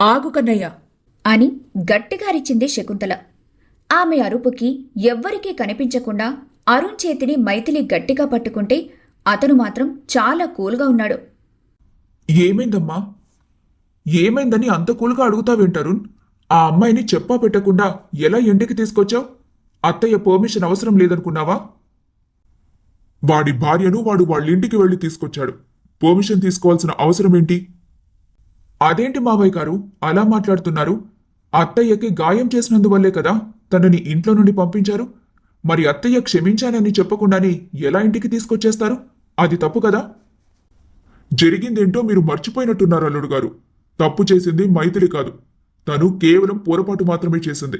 ఆగు కన్నయ్య! అని గట్టిగా అరిచింది శకుంతల. ఆమె అరుపుకి ఎవ్వరికీ కనిపించకుండా అరుణ్ చేతిని మైథిలి గట్టిగా పట్టుకుంటే అతను మాత్రం చాలా కూల్గా ఉన్నాడు. ఏమైందమ్మా? ఏమైందని అంత కూలుగా అడుగుతావేంటారు ఆ అమ్మాయిని చెప్పా పెట్టకుండా ఎలా ఇంటికి తీసుకొచ్చావు? అత్తయ్య పర్మిషన్ అవసరం లేదనుకున్నావా? వాడి భార్యను వాడు వాళ్ళింటికి వెళ్ళి తీసుకొచ్చాడు. పర్మిషన్ తీసుకోవాల్సిన అవసరం ఏంటి అదేంటి మావయ్య గారు? అలా మాట్లాడుతున్నారు. అత్తయ్యకి గాయం చేసినందువల్లే కదా తనని ఇంట్లో నుండి పంపించారు. మరి అత్తయ్య క్షమించానని చెప్పకుండానే ఎలా ఇంటికి తీసుకొచ్చేస్తారు? అది తప్పు కదా? జరిగిందేంటో మీరు మర్చిపోయినట్టున్నారు అల్లుడు గారు. తప్పు చేసింది మైథిలి కాదు. తను కేవలం పొరపాటు మాత్రమే చేసింది.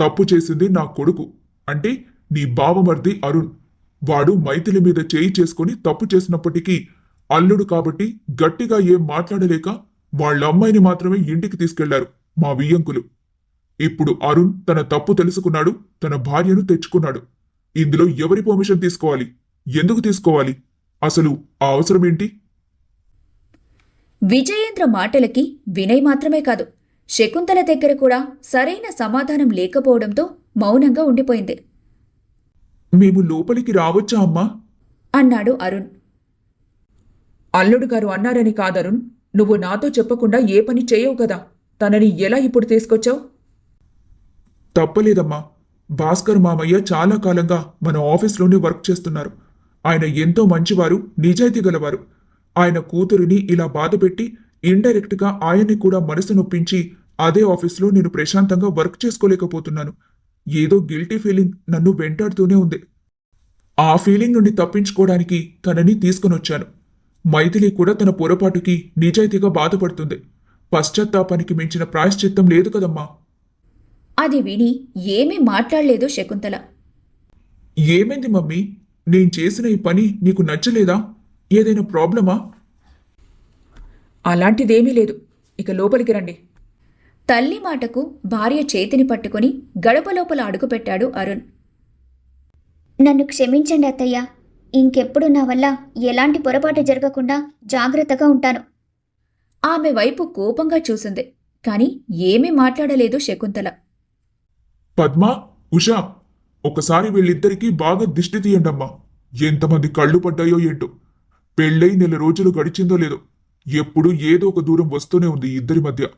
తప్పు చేసింది నా కొడుకు. అంటే నీ బావమర్ది అరుణ్. వాడు మైథిలి మీద చేయి చేసుకుని తప్పు చేసినప్పటికీ అల్లుడు కాబట్టి గట్టిగా ఏం మాట్లాడలేక వాళ్ళ అమ్మాయిని మాత్రమే ఇంటికి తీసుకెళ్ళారు మా వియ్యంకులు. ఇప్పుడు అరుణ్ తన తప్పు తెలుసుకున్నాడు తన భార్యను తెచ్చుకున్నాడు. ఇందులో ఎవరి పర్మిషన్ తీసుకోవాలి? ఎందుకు తీసుకోవాలి? అసలు ఆ అవసరం ఏంటి? విజయేంద్ర మాటలకి వినయ్ మాత్రమే కాదు శకుంతల దగ్గర కూడా సరైన సమాధానం లేకపోవడంతో మౌనంగా ఉండిపోయింది. మేము లోపలికి రావచ్చా అమ్మా? అన్నాడు అరుణ్. అల్లుడు గారు అన్నారని కాదరుణ్. నువ్వు నాతో చెప్పకుండా ఏ పని చేయవు కదా? తనని ఎలా ఇప్పుడు తీసుకొచ్చావు? తప్పలేదమ్మా. భాస్కర్ మామయ్య చాలా కాలంగా మన ఆఫీస్లోనే వర్క్ చేస్తున్నారు. ఆయన ఎంతో మంచివారు నిజాయితీ గలవారు. ఆయన కూతురిని ఇలా బాధపెట్టి ఇండైరెక్ట్గా ఆయన్ని కూడా మనసు నొప్పించి అదే ఆఫీస్లో నేను ప్రశాంతంగా వర్క్ చేసుకోలేకపోతున్నాను. ఏదో గిల్టీ ఫీలింగ్ నన్ను వెంటాడుతూనే ఉంది. ఆ ఫీలింగ్ నుండి తప్పించుకోవడానికి తనని తీసుకునొచ్చాను. మైథిలి కూడా తన పొరపాటుకి నిజాయితీగా బాధపడుతుంది. పశ్చాత్తాపానికి మించిన ప్రాయశ్చిత్తం లేదు కదమ్మా. అది విని ఏమీ మాట్లాడలేదు శకుంతల. ఏమైంది మమ్మీ? నేను చేసిన ఈ పని నీకు నచ్చలేదా? ఏదైనా ప్రాబ్లమా? అలాంటిదేమీ లేదు. ఇక లోపలికి రండి. తల్లి మాటకు భార్య చేతిని పట్టుకుని గడప లోపల అడుగుపెట్టాడు అరుణ్. నన్ను క్షమించండి అత్తయ్య. ఇంకెప్పుడు నా వల్ల ఎలాంటి పొరపాటు జరగకుండా జాగ్రత్తగా ఉంటాను. ఆమె వైపు కోపంగా చూసింది కాని ఏమీ మాట్లాడలేదు శకుంతల. పద్మా ఉషా ఒకసారి వీళ్ళిద్దరికీ బాగా దిష్టి తీయండమ్మా. ఎంతమంది కళ్ళు పడ్డాయో ఏంటో. పెళ్ళై నెల రోజులు గడిచిందో లేదో. ఎప్పుడు ఏదో ఒక దూరం వస్తూనే ఉంది ఇద్దరి మధ్య.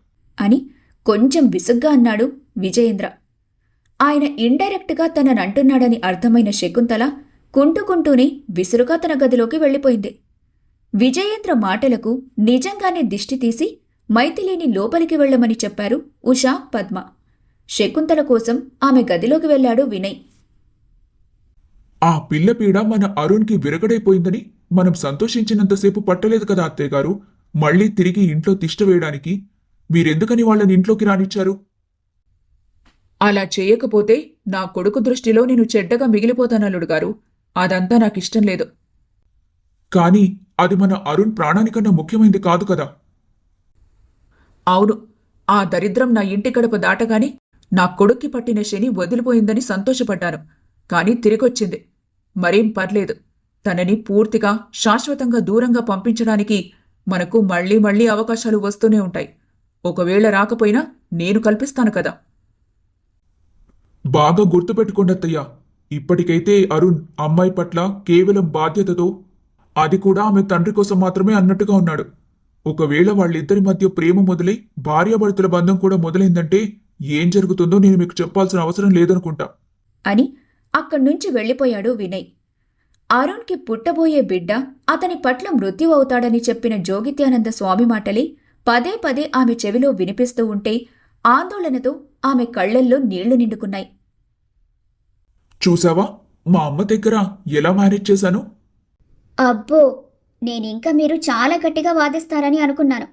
అని కొంచెం విసుగ్గా అన్నాడు విజయేంద్ర. ఆయన ఇండైరెక్ట్గా తననంటున్నాడని అర్థమైన శకుంతల కుంటుకుంటూనే విసురుగా తన గదిలోకి వెళ్ళిపోయింది. విజయేంద్ర మాటలకు నిజంగానే దిష్టి తీసి మైథిలిని లోపలికి వెళ్ళమని చెప్పారు ఉషా పద్మ. శకుంతల కోసం ఆమె గదిలోకి వెళ్ళాడు వినయ్. ఆ పిల్ల పీడ మన అరుణ్కి విరగడైపోయిందని మనం సంతోషించినంతసేపు పట్టలేదు కదా అత్తయ్య గారు? మళ్ళీ తిరిగి ఇంట్లో తిష్ట వేయడానికి మీరెందుకని వాళ్ళని ఇంట్లోకి రానిచ్చారు? అలా చేయకపోతే నా కొడుకు దృష్టిలో నేను చెడ్డగా మిగిలిపోతాను అల్లుడు గారు. అదంతా నాకిష్టం లేదు. కానీ అది మన అరుణ్ ప్రాణానికన్నా ముఖ్యమైనది కాదు కదా. అవును. ఆ దరిద్రం నా ఇంటి గడప దాటగానే నా కొడుక్కి పట్టిన శని వదిలిపోయిందని సంతోషపడ్డాను. కానీ తిరిగొచ్చింది. మరేం పర్లేదు. తనని పూర్తిగా శాశ్వతంగా దూరంగా పంపించడానికి మనకు మళ్ళీ మళ్ళీ అవకాశాలు వస్తూనే ఉంటాయి. ఒకవేళ రాకపోయినా నేను కల్పిస్తాను కదా. బాగా గుర్తుపెట్టుకోండి అత్తయ్య ఇప్పటికైతే అరుణ్ అమ్మాయి పట్ల కేవలం బాధ్యతతో అది కూడా ఆమె తండ్రి కోసం మాత్రమే అన్నట్టుగా ఉన్నాడు. ఒకవేళ వాళ్ళిద్దరి మధ్య ప్రేమ మొదలై భార్యాభర్తల బంధం కూడా మొదలైందంటే ఏం జరుగుతుందో నేను మీకు చెప్పాల్సిన అవసరం లేదనుకుంటా. అని అక్కడి నుంచి వెళ్ళిపోయాడు వినయ్. అరుణ్కి పుట్టబోయే బిడ్డ అతని పట్ల మృత్యు అవుతాడని చెప్పిన జోగిత్యానంద స్వామి మాటలే పదే పదే ఆమె చెవిలో వినిపిస్తూ ఉంటే ఆందోళనతో ఆమె కళ్ళల్లో నీళ్ళు నిండుకున్నాయి. చూసావా? మా అమ్మ దగ్గర ఎలా మేనేజ్ చేశాను? అబ్బో నేనింకా మీరు చాలా గట్టిగా వాదిస్తారని అనుకున్నాను.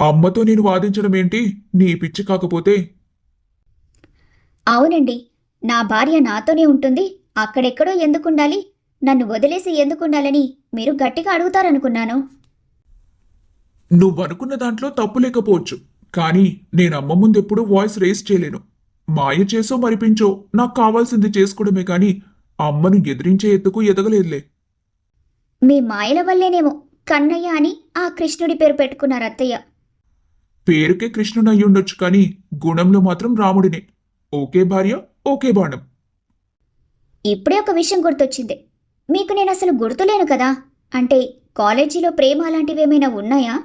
అమ్మతో నేను వాదించడం ఏంటి? నీ పిచ్చి కాకపోతే. అవునండి నా భార్య నాతోనే ఉంటుంది. అక్కడెక్కడో ఎందుకుండాలి? నన్ను వదిలేసి ఎందుకుండాలని మీరు గట్టిగా అడుగుతారనుకున్నాను. నువ్వనుకున్న దాంట్లో తప్పు లేకపోవచ్చు. కానీ నేను అమ్మ ముందెప్పుడు వాయిస్ రేస్ చేయలేను. మాయ చేసో మరిపించో నాకు కావాల్సింది చేసుకోవడమే కానీ అమ్మను ఎదిరించే ఎత్తుకు ఎదగలేదులే. మీ మాయల వల్లేనేమో కన్నయ్య అని ఆ కృష్ణుడి పేరు పెట్టుకున్నారు అత్తయ్య. పేరుకే కృష్ణుడు అయి ఉండొచ్చు కానీ గుణంలో మాత్రం రాముడినే. ఓకే భార్య ఓకే బాణం. ఇప్పుడే ఒక విషయం గుర్తొచ్చింది. మీకు నేను అసలు గుర్తులేను కదా? అంటే కాలేజీలో ప్రేమ అలాంటివి ఏమైనా ఉన్నాయా?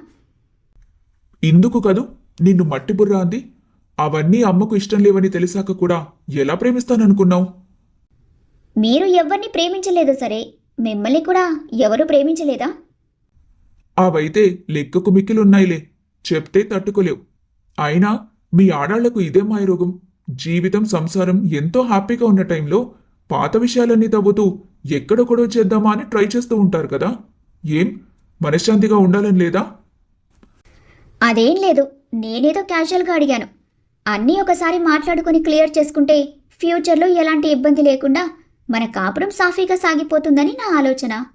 ఇందుకు కదూ నిన్ను మట్టి బుర్ర అంది? అవన్నీ అమ్మకు ఇష్టం లేవని తెలిసాక కూడా ఎలా ప్రేమిస్తాననుకున్నావు? మీరు ఎవరిని ప్రేమించలేదు సరే? మిమ్మల్ని కూడా ఎవరు ప్రేమించలేదా? అవైతే లెక్కకు మిక్కిలున్నాయిలే. చెప్తే తట్టుకోలేవు. అయినా మీ ఆడాళ్ళకు ఇదే మాయరోగం. జీవితం సంసారం ఎంతో హ్యాపీగా ఉన్న టైంలో పాత విషయాలన్నీ తవ్వుతూ ఎక్కడొక్కడో చేద్దామా అని ట్రై చేస్తూ ఉంటారు కదా? ఏం? మనశ్శాంతిగా ఉండాలని లేదా? అదేం లేదు. నేనేదో క్యాజువల్గా అడిగాను. అన్నీ ఒకసారి మాట్లాడుకొని క్లియర్ చేసుకుంటే ఫ్యూచర్లో ఎలాంటి ఇబ్బంది లేకుండా మన కాపురం సాఫీగా సాగిపోతుందని నా ఆలోచన.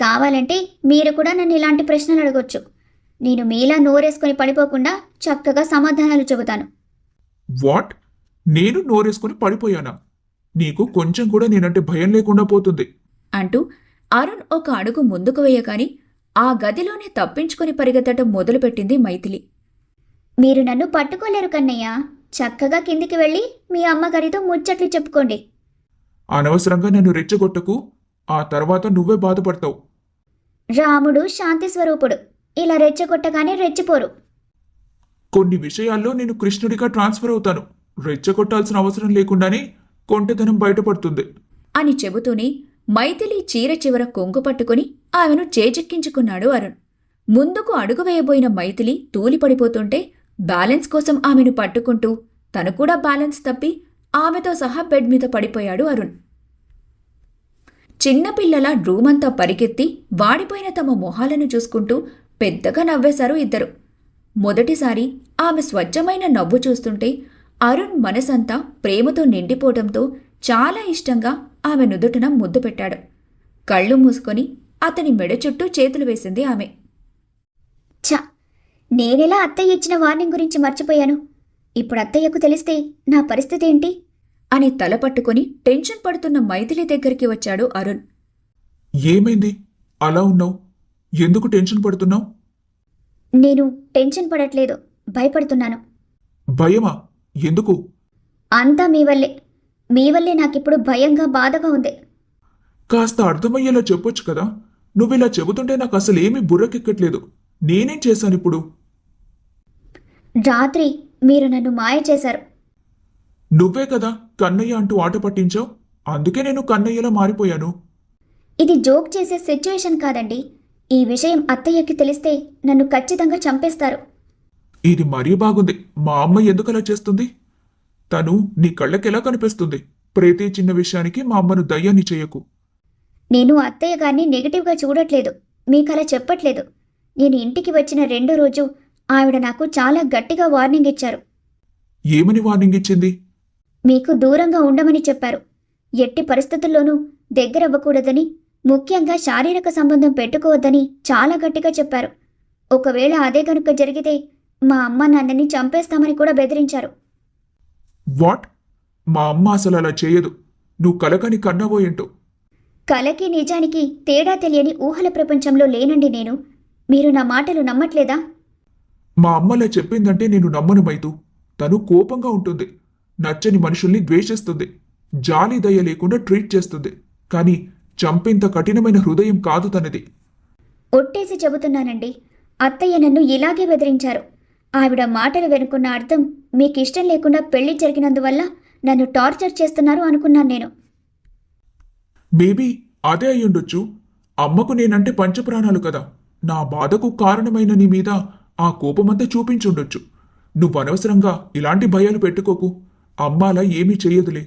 కావాలంటే మీరు కూడా నన్ను ఇలాంటి ప్రశ్నలు అడగొచ్చు. నేను మీలా నోరేసుకొని పడిపోకుండా చక్కగా సమాధానాలు చెబుతాను. వాట్? నేను నోరేసుకుని పడిపోయానా? నీకు కొంచెం కూడా నేనంటే భయం లేకుండా పోతుంది. అంటూ అరుణ్ ఒక అడుగు ముందుకు వేయగాని ఆ గదిలోనే తప్పించుకొని పరిగెత్తటం మొదలుపెట్టింది మైథిలి. మీరు నన్ను పట్టుకోలేరు కన్నయ్య. చక్కగా కిందికి వెళ్ళి మీ అమ్మగారితో ముచ్చట్లు చెప్పుకోండి. అనవసరంగా నన్ను రెచ్చగొట్టకు. ఆ తర్వాత నువ్వే బాధపడతావు. రాముడు శాంతి స్వరూపుడు. ఇలా రెచ్చగొట్టగానే రెచ్చిపోరు. కొన్ని విషయాల్లో నేను కృష్ణుడిగా ట్రాన్స్ఫర్ అవుతాను. రెచ్చగొట్టాల్సిన అవసరం లేకుండానే కొంటెదనం బయటపడుతుంది. అని చెబుతూనే మైథిలి చీర చివర కొంగు పట్టుకుని ఆమెను చేజెక్కించుకున్నాడు అరుణ్. ముందుకు అడుగు వేయబోయిన మైథిలి తూలిపడిపోతుంటే బ్యాలెన్స్ కోసం ఆమెను పట్టుకుంటూ తను కూడా బ్యాలెన్స్ తప్పి ఆమెతో సహా బెడ్ మీద పడిపోయాడు అరుణ్. చిన్నపిల్లల రూమంతా పరిగెత్తి వాడిపోయిన తమ మొహాలను చూసుకుంటూ పెద్దగా నవ్వేశారు ఇద్దరు. మొదటిసారి ఆమె స్వచ్ఛమైన నవ్వు చూస్తుంటే అరుణ్ మనసంతా ప్రేమతో నిండిపోవడంతో చాలా ఇష్టంగా ఆమె నుదుటన ముద్దు పెట్టాడు. కళ్ళు మూసుకొని అతని మెడ చుట్టూ చేతులు వేసింది ఆమె. నేనెలా అత్తయ్య ఇచ్చిన వార్నింగ్ గురించి మర్చిపోయాను? ఇప్పుడు అత్తయ్యకు తెలిస్తే నా పరిస్థితి ఏంటి? అని తల పట్టుకొని టెన్షన్ పడుతున్న మైథిలి దగ్గరికి వచ్చాడు అరుణ్. ఏమైంది? అలా ఉన్నావు? ఎందుకు టెన్షన్ పడుతున్నావు? నేను టెన్షన్ పడట్లేదు భయపడుతున్నాను. భయమా? ఎందుకు? అంతా మీ వల్లే. మీ వల్లే నాకిప్పుడు భయంగా బాధగా ఉంది. కాస్త అర్థమయ్యేలా చెప్పొచ్చు కదా. నువ్విలా చెబుతుంటే నాకు అసలు ఏమీ బుర్రకెక్కట్లేదు. నేనేం చేశాను ఇప్పుడు రాత్రి మీరు నన్ను మాయ చేశారు. నువ్వే కదా కన్నయ్య అంటూ ఆట పట్టించావు? అందుకే నేను కన్నయ్యలా మారిపోయాను. ఇది జోక్ చేసే సిచ్యుయేషన్ కాదండి. ఈ విషయం అత్తయ్యకి తెలిస్తే నన్ను ఖచ్చితంగా చంపేస్తారు. ఇది మరీ బాగుంది. మా అమ్మ ఎందుకు అలా చేస్తుంది? తను నీ కళ్ళకెలా కనిపిస్తుంది? ప్రతి చిన్న విషయానికి మా అమ్మను దయ్యాన్ని చేయకు. నేను అత్తయ్య గారిని నెగిటివ్గా చూడట్లేదు. మీకు అలా చెప్పట్లేదు. నేను ఇంటికి వచ్చిన రెండో రోజు ఆవిడ నాకు చాలా గట్టిగా వార్నింగ్ ఇచ్చారు. ఏమని వార్నింగ్ ఇచ్చింది? మీకు దూరంగా ఉండమని చెప్పారు. ఎట్టి పరిస్థితుల్లోనూ దగ్గరవ్వకూడదని ముఖ్యంగా శారీరక సంబంధం పెట్టుకోవద్దని చాలా గట్టిగా చెప్పారు. ఒకవేళ అదే కనుక జరిగితే మా అమ్మ నాన్నని చంపేస్తామని కూడా బెదిరించారు. వాట్? మా అమ్మ అసలు అలా చేయదు. నువ్వు కలకని కన్నవో ఏంటో? కలకి నిజానికి తేడా తెలియని ఊహల ప్రపంచంలో లేనండి నేను. మీరు నా మాటలు నమ్మట్లేదా? మా అమ్మలా చెప్పిందంటే నేను నమ్మను మైతు. తను కోపంగా ఉంటుంది. నచ్చని మనుషుల్ని ద్వేషిస్తుంది. జాలి దయ లేకుండా ట్రీట్ చేస్తుంది. కానీ చంపేంత కఠినమైన హృదయం కాదు తనది. ఒట్టేసి చెబుతున్నానండి. అత్తయ్య నన్ను ఇలాగే బెదిరించారు. ఆవిడ మాటలు వెనుకున్న అర్థం మీకు ఇష్టం లేకుండా పెళ్ళి జరిగినందువల్ల నన్ను టార్చర్ చేస్తున్నారు అనుకున్నాను నేను. మేబీ అదే అయ్యుండొచ్చు. అమ్మకు నేనంటే పంచప్రాణాలు కదా. నా బాధకు కారణమైన నీ మీద ఆ కోపమంతా చూపించుండొచ్చు. నువ్వు అనవసరంగా ఇలాంటి భయాలు పెట్టుకోకు. అమ్మ అలా ఏమీ చెయ్యదులే.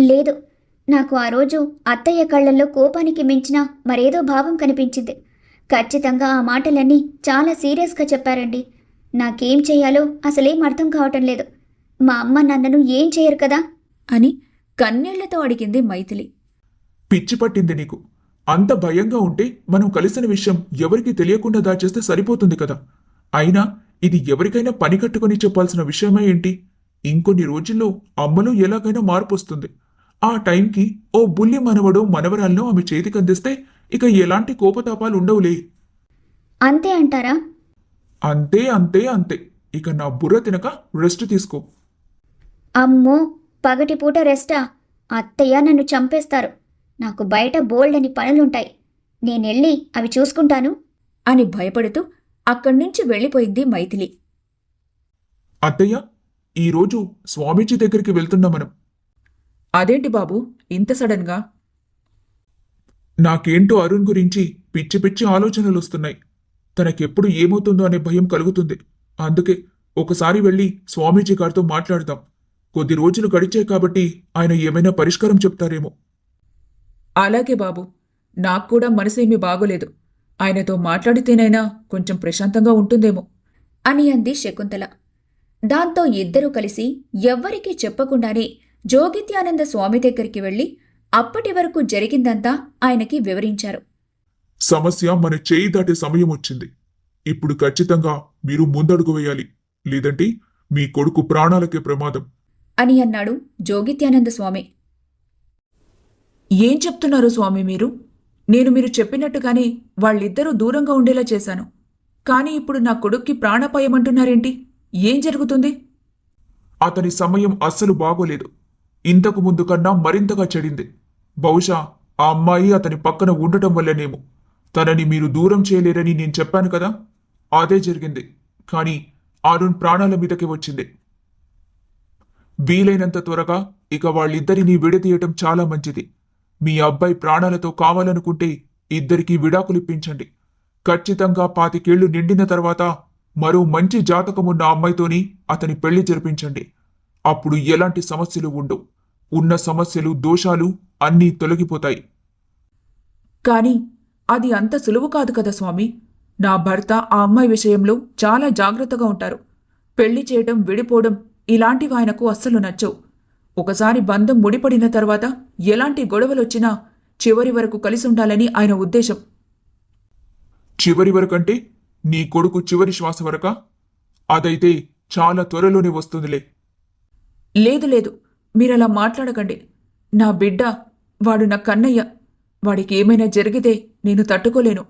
లేదు. నాకు ఆ రోజు అత్తయ్య కళ్ళల్లో కోపానికి మించిన మరేదో భావం కనిపించింది. ఖచ్చితంగా ఆ మాటలన్నీ చాలా సీరియస్గా చెప్పారండి. నాకేం చేయాలో అసలేం అర్థం కావటం లేదు. మా అమ్మ నన్నను ఏం చేయరు కదా? అని కన్నీళ్ళతో అడిగింది మైథిలి. పిచ్చి పట్టింది నీకు. అంత భయంగా ఉంటే మనం కలిసిన విషయం ఎవరికీ తెలియకుండా దాచేస్తే సరిపోతుంది కదా. అయినా ఇది ఎవరికైనా పని కట్టుకొని చెప్పాల్సిన విషయమే ఏంటి? ఇంకొన్ని రోజుల్లో అమ్మలో ఎలాగైనా మార్పు వస్తుంది ఆ టైంకి ఓ బుల్లి మనవడో మనవరాలను ఆమె చేతికి అందిస్తే ఇక ఎలాంటి కోపతాపాలు ఉండవులే. అంతే అంటారా? అంతే అంతే అంతే. ఇక నా బుర్ర తినక రెస్ట్ తీసుకో. అమ్మో పగటిపూట రెస్టా? అత్తయ్య నన్ను చంపేస్తారు. నాకు బయట బోల్డ్ అని పనులుంటాయి. నేనెళ్ళి అవి చూసుకుంటాను. అని భయపడుతూ అక్కడి నుంచి వెళ్ళిపోయింది మైథిలి. అత్తయ్య ఈరోజు స్వామీజీ దగ్గరికి వెళ్తున్నాం మనం. అదేంటి బాబు ఇంత సడన్గా? నాకేంటో అరుణ్ గురించి పిచ్చి పిచ్చి ఆలోచనలు వస్తున్నాయి తనకెప్పుడు ఏమవుతుందో అనే భయం కలుగుతుంది. అందుకే ఒకసారి వెళ్ళి స్వామీజీ గారితో మాట్లాడదాం. కొద్ది రోజులు గడిచాయి కాబట్టి ఆయన ఏమైనా పరిష్కారం చెప్తారేమో. అలాగే బాబు నాకు కూడా మనసేమీ బాగోలేదు. ఆయనతో మాట్లాడితేనైనా కొంచెం ప్రశాంతంగా ఉంటుందేమో. అని అంది శకుంతల. దాంతో ఇద్దరూ కలిసి ఎవ్వరికీ చెప్పకుండానే జోగిత్యానంద స్వామి దగ్గరికి వెళ్ళి అప్పటి వరకు జరిగిందంతా ఆయనకి వివరించారు. సమస్య మన చేయి దాటే సమయం వచ్చింది. ఇప్పుడు ఖచ్చితంగా మీరు ముందడుగు వేయాలి. లేదంటే మీ కొడుకు ప్రాణాలకే ప్రమాదం. అని అన్నాడు జోగిత్యానంద స్వామి. ఏం చెప్తున్నారు స్వామి మీరు? నేను మీరు చెప్పినట్టుగానే వాళ్ళిద్దరూ దూరంగా ఉండేలా చేశాను. కానీ ఇప్పుడు నా కొడుక్కి ప్రాణాపాయమంటున్నారేంటి? ఏం జరుగుతుంది? అతని సమయం అస్సలు బాగోలేదు. ఇంతకు ముందు కన్నా మరింతగా చెడింది. బహుశా ఆ అమ్మాయి అతని పక్కన ఉండటం వల్లనేమో. తనని మీరు దూరం చేయలేరని నేను చెప్పాను కదా? అదే జరిగింది. కానీ అరుణ్ ప్రాణాల మీదకి వచ్చింది. వీలైనంత త్వరగా ఇక వాళ్ళిద్దరినీ విడదీయటం చాలా మంచిది. మీ అబ్బాయి ప్రాణాలతో కావాలనుకుంటే ఇద్దరికీ విడాకులిప్పించండి ఖచ్చితంగా పాతికేళ్ళు నిండిన తర్వాత మరో మంచి జాతకమున్న అమ్మాయితోని అతని పెళ్ళి జరిపించండి. అప్పుడు ఎలాంటి సమస్యలు ఉండవు. ఉన్న సమస్యలు దోషాలు అన్నీ తొలగిపోతాయి. కానీ అది అంత సులువు కాదు కదా స్వామి. నా భర్త ఆ అమ్మాయి విషయంలో చాలా జాగ్రత్తగా ఉంటారు. పెళ్ళి చేయడం విడిపోవడం ఇలాంటివి ఆయనకు అస్సలు నచ్చవు. ఒకసారి బంధం ముడిపడిన తర్వాత ఎలాంటి గొడవలొచ్చినా చివరి వరకు కలిసి ఉండాలని ఆయన ఉద్దేశం. చివరి వరకంటే నీ కొడుకు చివరి శ్వాస వరకా? అదైతే చాలా త్వరలోనే వస్తుందిలే. లేదు లేదు. మీరలా మాట్లాడకండి. నా బిడ్డ వాడు నా కన్నయ్య. వాడికి ఏమైనా జరిగితే నేను తట్టుకోలేను.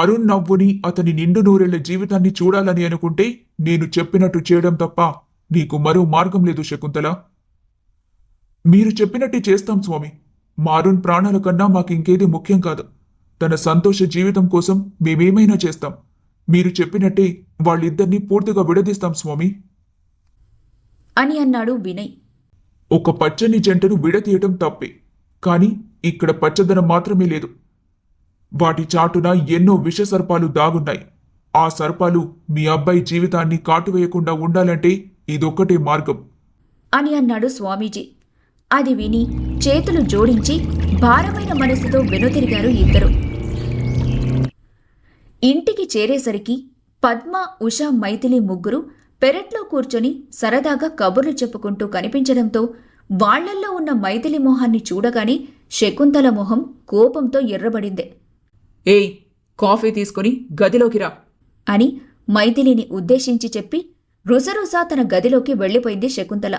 అరుణ్ నవ్వుని అతని నిండు నూరేళ్ళ జీవితాన్ని చూడాలని అనుకుంటే నేను చెప్పినట్టు చేయడం తప్ప నీకు మరో మార్గం లేదు శకుంతల. మీరు చెప్పినట్టే చేస్తాం స్వామి. మా అరుణ్ ప్రాణాల కన్నా మాకు ఇంకేది ముఖ్యం కాదు. తన సంతోష జీవితం కోసం మేమేమైనా చేస్తాం. మీరు చెప్పినట్టే వాళ్ళిద్దరినీ పూర్తిగా విడదీస్తాం స్వామి. అని అన్నాడు వినయ్. ఒక పచ్చని జంటను విడతీయటం తప్పే. కానీ ఇక్కడ పచ్చదనం మాత్రమే లేదు. వాటి చాటున ఎన్నో విష సర్పాలు దాగున్నాయి. ఆ సర్పాలు మీ అబ్బాయి జీవితాన్ని కాటువేయకుండా ఉండాలంటే ఇదొక్కటే మార్గం. అని అన్నాడు స్వామీజీ. అది విని చేతులు జోడించి భారమైన మనసుతో వెనుతిరిగారు ఇద్దరు. ఇంటికి చేరేసరికి పద్మ ఉష మైథిలి ముగ్గురు పెరట్లో కూర్చొని సరదాగా కబుర్లు చెప్పుకుంటూ కనిపించడంతో వాళ్ళల్లో ఉన్న మైథిలి మొహాన్ని చూడగానే శకుంతల మొహం కోపంతో ఎర్రబడింది. ఏయ్ కాఫీ తీసుకుని గదిలోకి రా. అని మైథిలిని ఉద్దేశించి చెప్పి రుసరుసా తన గదిలోకి వెళ్ళిపోయింది శకుంతల.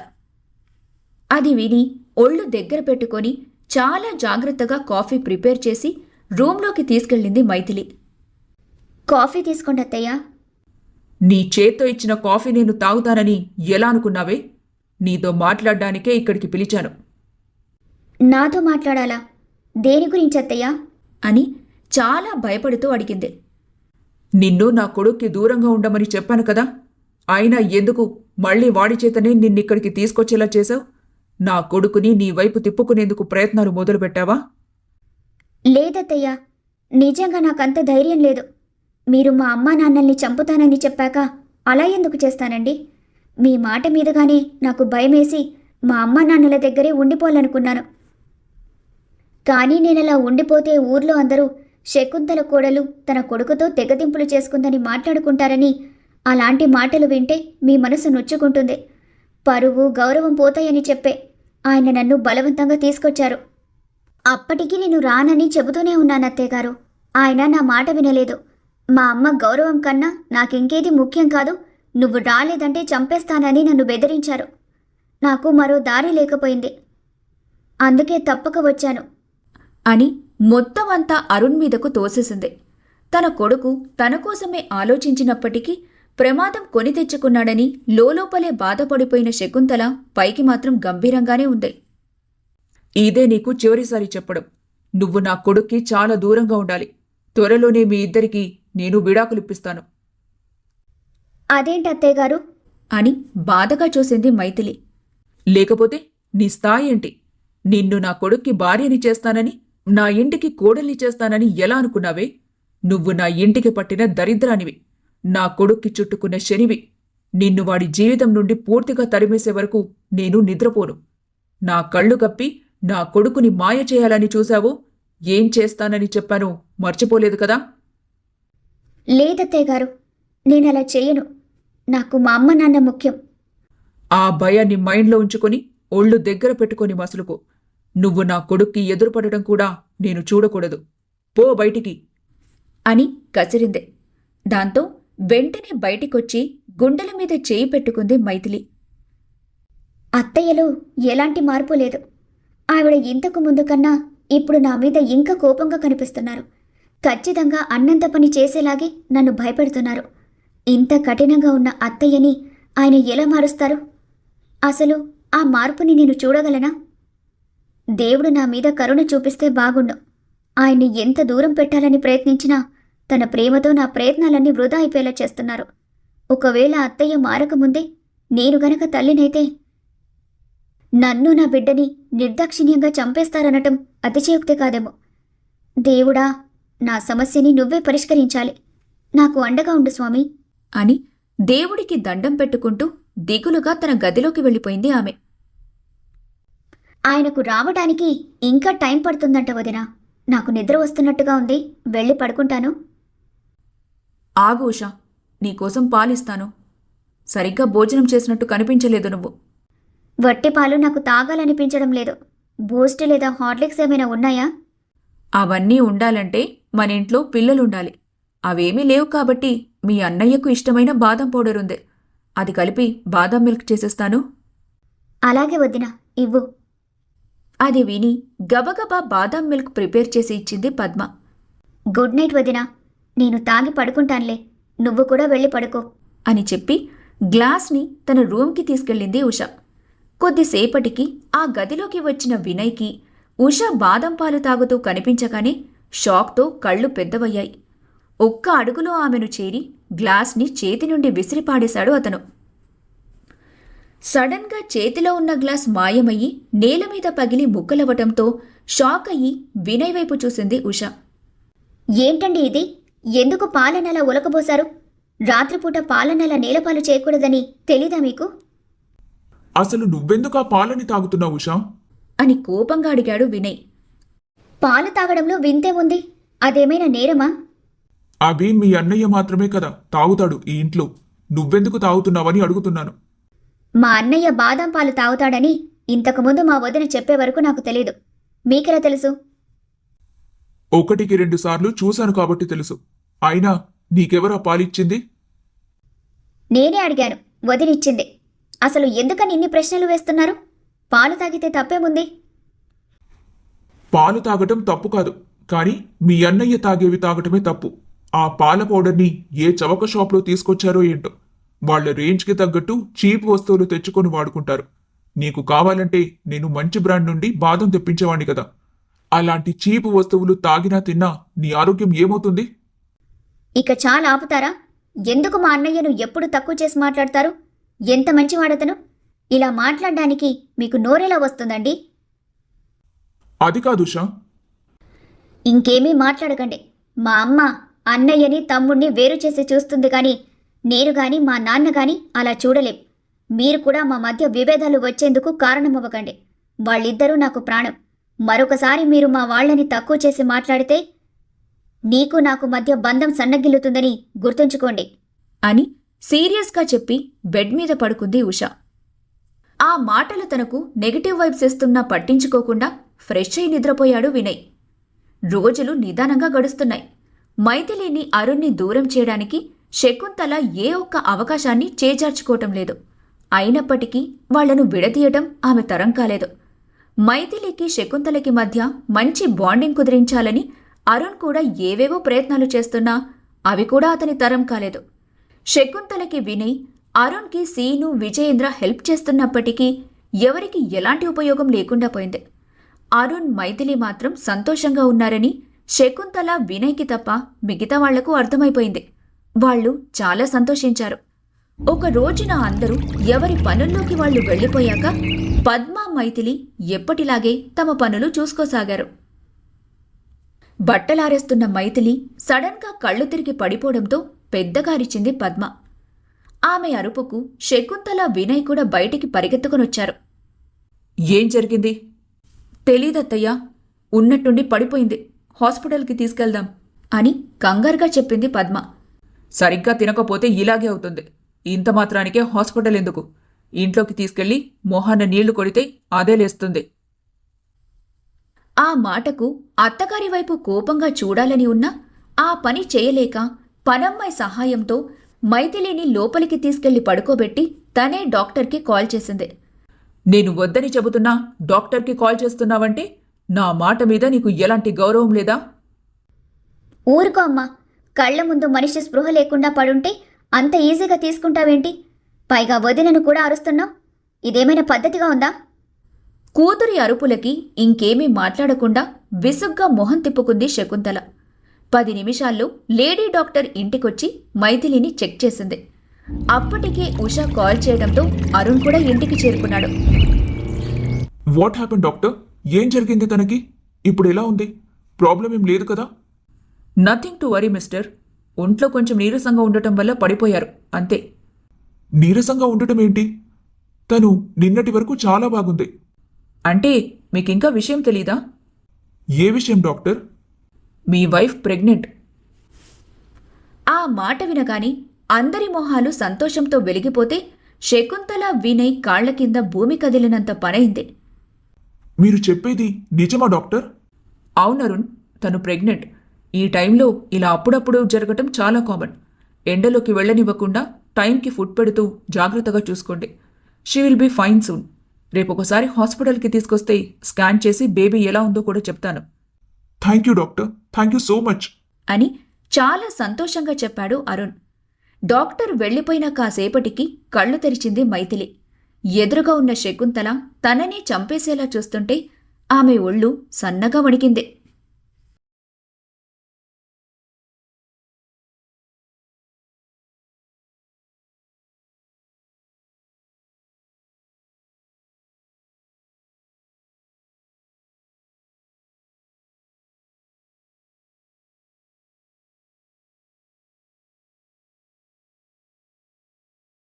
అది విని ఒళ్ళు దగ్గర పెట్టుకొని చాలా జాగ్రత్తగా కాఫీ ప్రిపేర్ చేసి రూంలోకి తీసుకెళ్ళింది మైథిలి. కాఫీ తీసుకోండి అత్తయ్య. నీ చేత్తో ఇచ్చిన కాఫీ నేను తాగుతానని ఎలా అనుకున్నావే? నీతో మాట్లాడ్డానికే ఇక్కడికి పిలిచాను. నాతో మాట్లాడాలా? దేని గురించి అత్తయ్య? అని చాలా భయపడుతూ అడిగింది. నిన్ను నా కొడుక్కి దూరంగా ఉండమని చెప్పాను కదా? అయినా ఎందుకు మళ్ళీ వాడి చేతనే నిన్నిక్కడికి తీసుకొచ్చేలా చేశావు? నా కొడుకుని నీ వైపు తిప్పుకునేందుకు ప్రయత్నాలు మొదలుపెట్టావా? లేదత్తయ్య నిజంగా నాకంత ధైర్యం లేదు. మీరు మా అమ్మా నాన్నల్ని చంపుతానని చెప్పాక అలా ఎందుకు చేస్తానండి? మీ మాట మీదగానే నాకు భయమేసి మా అమ్మా నాన్నల దగ్గరే ఉండిపోవాలనుకున్నాను. కానీ నేను ఉండిపోతే ఊర్లో అందరూ శకుంతల కోడలు తన కొడుకుతో తెగతింపులు చేసుకుందని మాట్లాడుకుంటారని అలాంటి మాటలు వింటే మీ మనసు నొచ్చుకుంటుంది. పరువు గౌరవం పోతాయని చెప్పే ఆయన నన్ను బలవంతంగా తీసుకొచ్చారు. అప్పటికి నేను రానని చెబుతూనే ఉన్నాను అత్తయ్యగారు ఆయన నా మాట వినలేదు. మా అమ్మ గౌరవం కన్నా నాకింకేది ముఖ్యం కాదు. నువ్వు రాలేదంటే చంపేస్తానని నన్ను బెదిరించారు. నాకు మరో దారి లేకపోయింది. అందుకే తప్పక వచ్చాను. అని మొత్తం అంతా అరుణ్ మీదకు తోసేసింది. తన కొడుకు తన కోసమే ఆలోచించినప్పటికీ ప్రమాదం కొని తెచ్చుకున్నాడని లోలోపలే బాధపడిపోయిన శకుంతల పైకి మాత్రం గంభీరంగానే ఉంది. ఇదే నీకు చివరిసారి చెప్పడం. నువ్వు నా కొడుక్కి చాలా దూరంగా ఉండాలి. త్వరలోనే మీ ఇద్దరికీ నేను విడాకులిప్పిస్తాను. అదేంటి అత్తయ్య గారు? అని బాధగా చూసింది మైథిలి. లేకపోతే నీ స్థాయి ఏంటి? నిన్ను నా కొడుక్కి భార్యని చేస్తానని నా ఇంటికి కోడల్ని చేస్తానని ఎలా అనుకున్నావే? నువ్వు నా ఇంటికి పట్టిన దరిద్రానివి. నా కొడుక్కి చుట్టుకున్న శనివి నిన్ను వాడి జీవితం నుండి పూర్తిగా తరిమేసే వరకు నేను నిద్రపోను. నా కళ్ళు కప్పి నా కొడుకుని మాయ చేయాలని చూశావో? ఏం చేస్తానని చెప్పానో మర్చిపోలేదు కదా? లేదత్తయ్య గారు నేను అలా చేయను. నాకు మా అమ్మ నాన్న ముఖ్యం. ఆ భయాన్ని మైండ్లో ఉంచుకొని ఒళ్ళు దగ్గర పెట్టుకొని మసులుకో. నువ్వు నా కొడుక్కి ఎదురుపడటం కూడా నేను చూడకూడదు. పో బయటికి. అని కసిరింది. దాంతో వెంటనే బయటికొచ్చి గుండెల మీద చేయి పెట్టుకుంది మైథిలి. అత్తయ్యలో ఎలాంటి మార్పు లేదు. ఆవిడ ఇంతకు ముందు కన్నా ఇప్పుడు నా మీద ఇంకా కోపంగా కనిపిస్తున్నారు. ఖచ్చితంగా అన్నంత పని చేసేలాగే నన్ను భయపెడుతున్నారు. ఇంత కఠినంగా ఉన్న అత్తయ్యని ఆయన ఎలా మారుస్తారు? అసలు ఆ మార్పుని నేను చూడగలనా? దేవుడు నా మీద కరుణ చూపిస్తే బాగుండు. ఆయన్ని ఎంత దూరం పెట్టాలని ప్రయత్నించినా తన ప్రేమతో నా ప్రయత్నాలన్నీ వృధా అయిపోయేలా చేస్తున్నారు. ఒకవేళ అత్తయ్య మారకముందే నేను గనక తల్లినైతే నన్ను నా బిడ్డని నిర్దాక్షిణ్యంగా చంపేస్తారనటం అతిశయోక్తి కాదేమో. దేవుడా నా సమస్యని నువ్వే పరిష్కరించాలి. నాకు అండగా ఉండు స్వామి. అని దేవుడికి దండం పెట్టుకుంటూ దిగులుగా తన గదిలోకి వెళ్ళిపోయింది ఆమె. ఆయనకు రావడానికి ఇంకా టైం పడుతుందంట వదినా. నాకు నిద్ర వస్తున్నట్టుగా ఉంది. వెళ్ళి పడుకుంటాను. ఆగు ఉషా నీకోసం పాలిస్తాను. సరిగ్గా భోజనం చేసినట్టు కనిపించలేదు నువ్వు. వట్టి పాలు నాకు తాగాలనిపించడం లేదు. బూస్ట్ లేదా హార్లిక్స్ ఏమైనా ఉన్నాయా? అవన్నీ ఉండాలంటే మన ఇంట్లో పిల్లలుండాలి. అవేమీ లేవు కాబట్టి మీ అన్నయ్యకు ఇష్టమైన బాదం పౌడర్ ఉంది. అది కలిపి బాదం మిల్క్ చేసేస్తాను. అలాగే వదినా ఇవ్వు. అది విని గబగబా బాదం మిల్క్ ప్రిపేర్ చేసి ఇచ్చింది పద్మ. గుడ్ నైట్ వదినా. నేను తాగి పడుకుంటానులే. నువ్వు కూడా వెళ్ళి పడుకో. అని చెప్పి గ్లాస్ని తన రూమ్కి తీసుకెళ్ళింది ఉష. కొద్దిసేపటికి ఆ గదిలోకి వచ్చిన వినయ్కి ఉష బాదం పాలు తాగుతూ కనిపించగానే షాక్తో కళ్ళు పెద్దవయ్యాయి. ఒక్క అడుగులో ఆమెను చేరి గ్లాస్ని చేతి నుండి విసిరిపాడేశాడు అతను. సడన్గా చేతిలో ఉన్న గ్లాస్ మాయమయ్యి నేల మీద పగిలి ముక్కలవ్వటంతో షాక్ అయ్యి వినయ్ వైపు చూసింది ఉష. ఏంటండి ఇది? ఎందుకు పాలనలా ఉలకబోశారు? రాత్రిపూట పాలనలా నేలపాలు చేయకూడదని తెలీదా మీకు? అసలు నువ్వెందుకు ఆ పాలని తాగుతున్నావు ఉషా? అని కోపంగా అడిగాడు వినయ్. పాలు తాగడంలో వింతే ఉంది. అదేమైనా నేరమా? అవి మీ అన్నయ్య మాత్రమే కదా తాగుతాడు ఈ ఇంట్లో. నువ్వెందుకు తాగుతున్నావని అడుగుతున్నాను. మా అన్నయ్య బాదం పాలు తాగుతాడని ఇంతకుముందు మా వదిన చెప్పే వరకు నాకు తెలీదు. మీకెలా తెలుసు? ఒకటికి రెండు సార్లు చూశాను కాబట్టి తెలుసు. అయినా నీకెవరా పాలిచ్చింది నేనే అడిగాను వదినిచ్చింది. అసలు ఎందుకని ఇన్ని ప్రశ్నలు వేస్తున్నారు? పాలు తాగితే తప్పేముంది? పాలు తాగటం తప్పు కాదు కానీ మీ అన్నయ్య తాగేవి తాగటమే తప్పు. ఆ పాల పౌడర్ని ఏ చవక షాప్లో తీసుకొచ్చారో ఏంటో. వాళ్ళ రేంజ్కి తగ్గట్టు చీప్ వస్తువులు తెచ్చుకొని వాడుకుంటారు. నీకు కావాలంటే నేను మంచి బ్రాండ్ నుండి బాదం తెప్పించేవాణ్ణి కదా. అలాంటి చీప్ వస్తువులు తాగినా తిన్నా నీ ఆరోగ్యం ఏమవుతుంది? ఇక చాలా ఆపుతారా? ఎందుకు మా అన్నయ్యను ఎప్పుడు తక్కువ చేసి మాట్లాడతారు? ఎంత మంచివాడతను? ఇలా మాట్లాడడానికి మీకు నోరెలా వస్తుందండి? అది కాదు ఉషా. ఇంకేమీ మాట్లాడకండి. మా అమ్మ అన్నయ్యని తమ్ముణ్ణి వేరు చేసి చూస్తుంది కానీ నేను గాని మా నాన్న గాని అలా చూడలేం. మీరు కూడా మా మధ్య విభేదాలు వచ్చేందుకు కారణమవ్వకండి. వాళ్ళిద్దరూ నాకు ప్రాణం. మరొకసారి మీరు మా వాళ్ళని తక్కువ చేసి మాట్లాడితే నీకు నాకు మధ్య బంధం సన్నగిల్లుతుందని గుర్తుంచుకోండి. అని సీరియస్గా చెప్పి బెడ్ మీద పడుకుంది ఉష. ఆ మాటలు తనకు నెగటివ్ వైబ్స్ ఇస్తున్నా పట్టించుకోకుండా ఫ్రెష్ అయి నిద్రపోయాడు వినయ్. రోజులు నిదానంగా గడుస్తున్నాయి. మైథిలిని అరుణ్ని దూరం చేయడానికి శకుంతల ఏ ఒక్క అవకాశాన్ని చేజార్చుకోవటం లేదు. అయినప్పటికీ వాళ్ళను విడదీయటం ఆమె తరం కాలేదు. మైథిలికి శకుంతలకి మధ్య మంచి బాండింగ్ కుదిరించాలని అరుణ్ కూడా ఏవేవో ప్రయత్నాలు చేస్తున్నా అవి కూడా అతని తరం కాలేదు. శకుంతలకి వినయ్ అరుణ్కి సీను విజయేంద్ర హెల్ప్ చేస్తున్నప్పటికీ ఎవరికి ఎలాంటి ఉపయోగం లేకుండా పోయింది. అరుణ్ మైథిలి మాత్రం సంతోషంగా ఉన్నారని శకుంతల వినయ్కి తప్ప మిగతా వాళ్ళకు అర్థమైపోయింది. వాళ్ళు చాలా సంతోషించారు. ఒక రోజున అందరూ ఎవరి పనుల్లోకి వాళ్ళు వెళ్ళిపోయాక పద్మ మైథిలి ఎప్పటిలాగే తమ పనులు చూసుకోసాగారు. బట్టలారేస్తున్న మైథిలి సడన్గా కళ్ళు తిరిగి పడిపోవడంతో పెద్దగారిచింది పద్మ. ఆమె అరుపుకు శకుంతల వినయ్ కూడా బయటికి పరిగెత్తుకునొచ్చారు. ఏం జరిగింది? తెలీదత్తయ్యా ఉన్నట్టుండి పడిపోయింది. హాస్పిటల్కి తీసుకెళ్దాం అని కంగారుగా చెప్పింది పద్మ. సరిగ్గా తినకపోతే ఇలాగే అవుతుంది. ఇంత మాత్రానికే హాస్పిటల్ ఎందుకు? ఇంట్లోకి తీసుకెళ్ళి మొహాన నీళ్ళు కొడితే అదే లేస్తుంది. ఆ మాటకు అత్తగారి వైపు కోపంగా చూడాలని ఉన్నా ఆ పని చేయలేక పనమ్మాయి సహాయంతో మైథిలిని లోపలికి తీసుకెళ్ళి పడుకోబెట్టి తనే డాక్టర్కి కాల్ చేసింది. నేను వద్దని చెబుతున్నా డాక్టర్కి కాల్ చేస్తున్నావంటే నా మాట మీద నీకు ఎలాంటి గౌరవం లేదా? ఊరుకో అమ్మా. కళ్ళ ముందు మనిషి స్పృహ లేకుండా పడుంటే అంత ఈజీగా తీసుకుంటావేంటి? పైగా వదినను కూడా అరుస్తున్నావు. ఇదేమైనా పద్ధతిగా ఉందా? కూతురి అరుపులకి ఇంకేమీ మాట్లాడకుండా విసుగ్గా మొహం తిప్పుకుంది శకుంతల. పది నిమిషాల్లో లేడీ డాక్టర్ ఇంటికొచ్చి మైథిలిని చెక్ చేసింది. అప్పటికే ఉషా కాల్ చేయడంతో అరుణ్ కూడా ఇంటికి చేరుకున్నాడు. వాట్ హ్యాపెన్ డాక్టర్ ఏం జరిగింది తనకి? ఇప్పుడు ఎలా ఉంది? ప్రాబ్లం ఏం లేదు కదా? నథింగ్ టు వరీ మిస్టర్ ఒంట్లో కొంచెం నీరసంగా ఉండటం వల్ల పడిపోయారు అంతే. నీరసంగా ఉండటం ఏంటి? తను నిన్నటి వరకు చాలా బాగుంది. అంటే మీకింకా విషయం తెలీదా? ఏ విషయం డాక్టర్? మీ వైఫ్ ప్రెగ్నెంట్. ఆ మాట వినగాని అందరి మొహాలు సంతోషంతో వెలిగిపోతే శకుంతల వినయ్ కాళ్ళ కింద భూమి కదిలినంత పనైంది. మీరు చెప్పేది నిజమా డాక్టర్? అవునరుణ్ తను ప్రెగ్నెంట్. ఈ టైంలో ఇలా అప్పుడప్పుడు జరగటం చాలా కామన్. ఎండలోకి వెళ్ళనివ్వకుండా టైంకి ఫుడ్ పెడుతూ జాగ్రత్తగా చూసుకోండి. She will be fine soon. రేపు ఒకసారి హాస్పిటల్కి తీసుకొస్తే స్కాన్ చేసి బేబీ ఎలా ఉందో కూడా చెప్తాను. Thank you doctor. Thank you so much. అని చాలా సంతోషంగా చెప్పాడు అరుణ్. డాక్టర్ వెళ్ళిపోయిన కాసేపటికి కళ్ళు తెరిచింది మైథిలి. ఎదురుగా ఉన్న శకుంతల తనని చంపేసేలా చూస్తుంటే ఆమె ఒళ్ళు సన్నగా వణికింది.